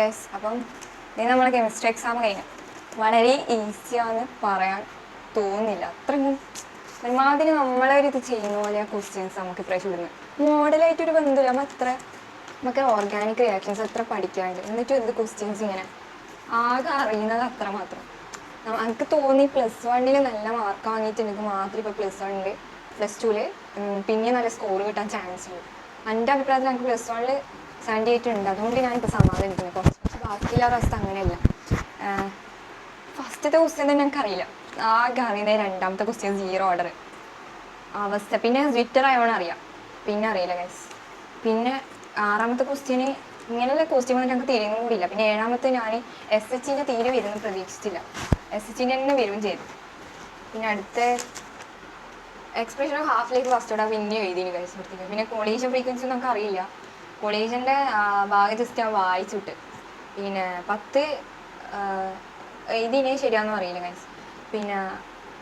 Guys അപ്പം ഇത് നമ്മളെ കെമിസ്ട്രി എക്സാം കഴിഞ്ഞു. വളരെ ഈസിയാന്ന് പറയാൻ തോന്നുന്നില്ല. അത്രയും ഒരുമാതിരി നമ്മളൊരിത് ചെയ്യുന്ന പോലെ ക്വസ്റ്റ്യൻസ് നമുക്ക് ഇടുന്നത്. മോഡലായിട്ടൊരു ബന്ധമില്ല. നമ്മൾ എത്ര? നമുക്ക് ഓർഗാനിക് റിയാക്ഷൻസ് എത്ര പഠിക്കാണ്ട് എന്നിട്ടും എന്ത് ക്വസ്റ്റ്യൻസ് ഇങ്ങനെ? ആകെ അറിയുന്നത് അത്ര മാത്രം. നമുക്ക് തോന്നി പ്ലസ് വണ്ണിൽ നല്ല മാർക്ക് വാങ്ങിയിട്ടുണ്ടെങ്കിൽ മാത്രം ഇപ്പോൾ പ്ലസ് വണ്ണിൽ പ്ലസ് ടുവിൽ പിന്നെ നല്ല സ്കോർ കിട്ടാൻ ചാൻസ് ഉണ്ട്. എന്റെ അഭിപ്രായത്തിൽ എനിക്ക് പ്ലസ് വണ്ണിൽ സെവന്റി എയ്റ്റ് ഉണ്ട്. അതുകൊണ്ട് ഞാനിപ്പോൾ സമാധാനിക്കുന്നത് ബാക്കിയുള്ള അവസ്ഥ അങ്ങനെയല്ല. ഫസ്റ്റത്തെ ക്വസ്റ്റ്യൻ തന്നെ എനിക്കറിയില്ല. ആ അറിയുന്നത് രണ്ടാമത്തെ ക്വസ്റ്റ്യൻ സീറോ ഓർഡർ അവസ്ഥ. പിന്നെ ട്വിറ്റർ ആയതുകൊണ്ട് അറിയാം. പിന്നെ അറിയില്ല ഗൈസ് പിന്നെ ആറാമത്തെ ക്വസ്റ്റ്യന് ഇങ്ങനെയുള്ള ക്വസ്റ്റ്യൻ വന്നിട്ട് ഞങ്ങൾക്ക് തിരിയുന്നും കൂടിയില്ല. പിന്നെ ഏഴാമത്തെ ഞാൻ എസ് എച്ചിന്റെ തീരെ വരുമെന്ന് പ്രതീക്ഷിച്ചില്ല എസ് എച്ചിന്റെ തന്നെ വരും ചെയ്തു. പിന്നെ അടുത്ത എക്സ്പ്രഷൻ ഓഫ് ഹാഫ് ലൈഫ് ഫസ്റ്റോടെ പിന്നെ എഴുതിയിന് കഴിച്ചു പിന്നെ കോളേജ് ഫ്രീക്വൻസി നമുക്ക് അറിയില്ല. കോളേജിന്റെ ഭാഗം ജസ്റ്റ് ഞാൻ വായിച്ചിട്ട് പിന്നെ പത്ത് ഇതിനെ ശരിയാന്ന് അറിയില്ല ഗൈസ് പിന്നെ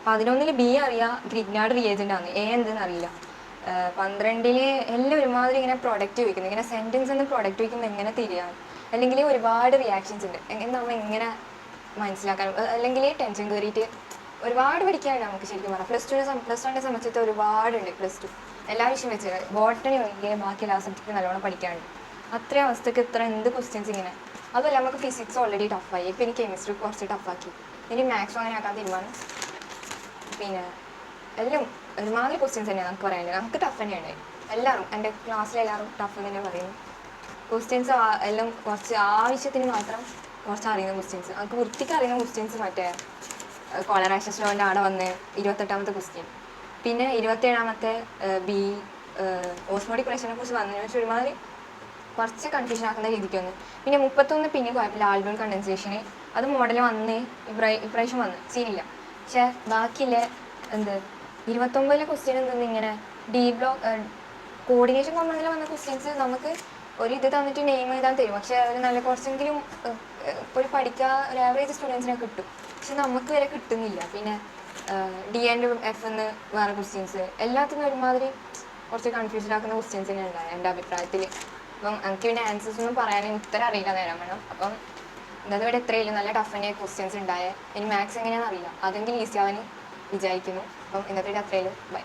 പതിനൊന്നിൽ ബി അറിയാം ഗ്രിഗ്നാഡ് റിയേജന്റ് ആണ്. എ എന്തെന്ന് അറിയില്ല. പന്ത്രണ്ടിൽ എല്ലാം ഒരുമാതിരി ഇങ്ങനെ പ്രൊഡക്റ്റ് വയ്ക്കുന്നത് ഇങ്ങനെ സെന്റൻസ് എന്ന് പ്രൊഡക്റ്റ് വയ്ക്കുന്നത് എങ്ങനെ തിരിയാണ് അല്ലെങ്കിൽ ഒരുപാട് റിയാക്ഷൻസ് ഉണ്ട്. നമ്മൾ എങ്ങനെ മനസ്സിലാക്കാൻ അല്ലെങ്കിൽ ടെൻഷൻ കയറിയിട്ട് ഒരുപാട് പഠിക്കാനുണ്ട് നമുക്ക് ശരിക്കും പറയാം പ്ലസ് ടുവിനെ പ്ലസ് ടുവിനെ സംബന്ധിച്ചിട്ട് ഒരുപാടുണ്ട് പ്ലസ് ടു എല്ലാ വിഷയം വെച്ച് ബോട്ടണി ഒഴികെ ബാക്കി എല്ലാ സബ്ജക്റ്റും നല്ലോണം പഠിക്കാനുണ്ട്. അത്രയും അവസ്ഥക്ക് ഇത്ര എന്ത് ക്വസ്റ്റ്യൻസ് ഇങ്ങനെ? അതുമല്ല നമുക്ക് ഫിസിക്സ് ഓൾറെഡി ടഫായി ഇപ്പം എനിക്ക് കെമിസ്ട്രി കുറച്ച് ടഫാക്കി ഇനി മാത്സും അങ്ങനെ ആക്കാൻ തീരുമാനം. പിന്നെ എല്ലാം ഒരുമാതിരി ക്വസ്റ്റ്യൻസ് തന്നെയാണ് നമുക്ക് പറയാനുള്ളത്. നമുക്ക് ടഫ് തന്നെയാണ്. എല്ലാവരും എന്റെ ക്ലാസ്സിലെ എല്ലാവരും ടഫ് തന്നെ പറയുന്നു ക്വസ്റ്റ്യൻസ് എല്ലാം കുറച്ച് ആവശ്യത്തിന് മാത്രം കുറച്ച് അറിയുന്ന ക്വസ്റ്റ്യൻസ് നമുക്ക് വൃത്തിക്ക് അറിയുന്ന ക്വസ്റ്റ്യൻസ് മറ്റേ കോളറാഷൻ സ്റ്റോന്റെ അവിടെ വന്ന് ഇരുപത്തെട്ടാമത്തെ ക്വസ്റ്റ്യൻ പിന്നെ ഇരുപത്തേഴാമത്തെ ബി ഓസ്മോട്ടിക് പ്രഷറിനെ കുറിച്ച് വന്നതിന് പക്ഷേ ഒരുമാതിരി കുറച്ച് കൺഫ്യൂഷൻ ആക്കുന്ന രീതിക്ക് വന്നു. പിന്നെ മുപ്പത്തൊന്ന് പിന്നെ കുഴപ്പമില്ല ആൽബം കണ്ടൻസേഷന് അത് മോഡൽ വന്ന് ഇപ്രാ- ഇപ്രാവശ്യം വന്ന്. സീനില്ല പക്ഷേ ബാക്കിയില്ലേ എന്ത്? ഇരുപത്തൊമ്പതിലെ ക്വസ്റ്റ്യൻ എന്തെന്ന് ഇങ്ങനെ ഡി ബ്ലോക്ക് കോർഡിനേഷൻ കോമ്പൗണ്ടിൽ വന്ന ക്വസ്റ്റ്യൻസ് നമുക്ക് ഒരു ഇത് തന്നിട്ട് നെയിം എഴുതാൻ തരും. പക്ഷേ അവർ നല്ല കുറച്ചെങ്കിലും ഒരു പഠിക്കുക ഒരു ആവറേജ് സ്റ്റുഡൻസിനെ കിട്ടും. പക്ഷെ നമുക്ക് വരെ കിട്ടുന്നില്ല. പിന്നെ ഡി ആൻഡ് എഫ് എന്ന് വേറെ ക്വസ്റ്റ്യൻസ് എല്ലാത്തിനും ഒരുമാതിരി കുറച്ച് കൺഫ്യൂഷൻ ആക്കുന്ന ക്വസ്റ്റ്യൻസ് തന്നെ ഉണ്ടായി എന്റെ അഭിപ്രായത്തിൽ അപ്പം എനിക്ക് ഇതിന്റെ ആൻസേഴ്സ് ഒന്നും പറയാൻ ഉത്തരം അറിയില്ല നേരം വേണം. അപ്പം ഇന്നത് ഇവിടെ എത്രയില്ല നല്ല ടഫ് തന്നെ ക്വസ്റ്റ്യൻസ് ഉണ്ടായേ. ഇനി മാത്സ് എങ്ങനെയാണെന്ന് അറിയില്ല. അതെങ്കിലും ഈസി ആവാൻ വിചാരിക്കുന്നു. അപ്പം ഇന്നത്തെ അത്രയിലും അത്രയും ബൈ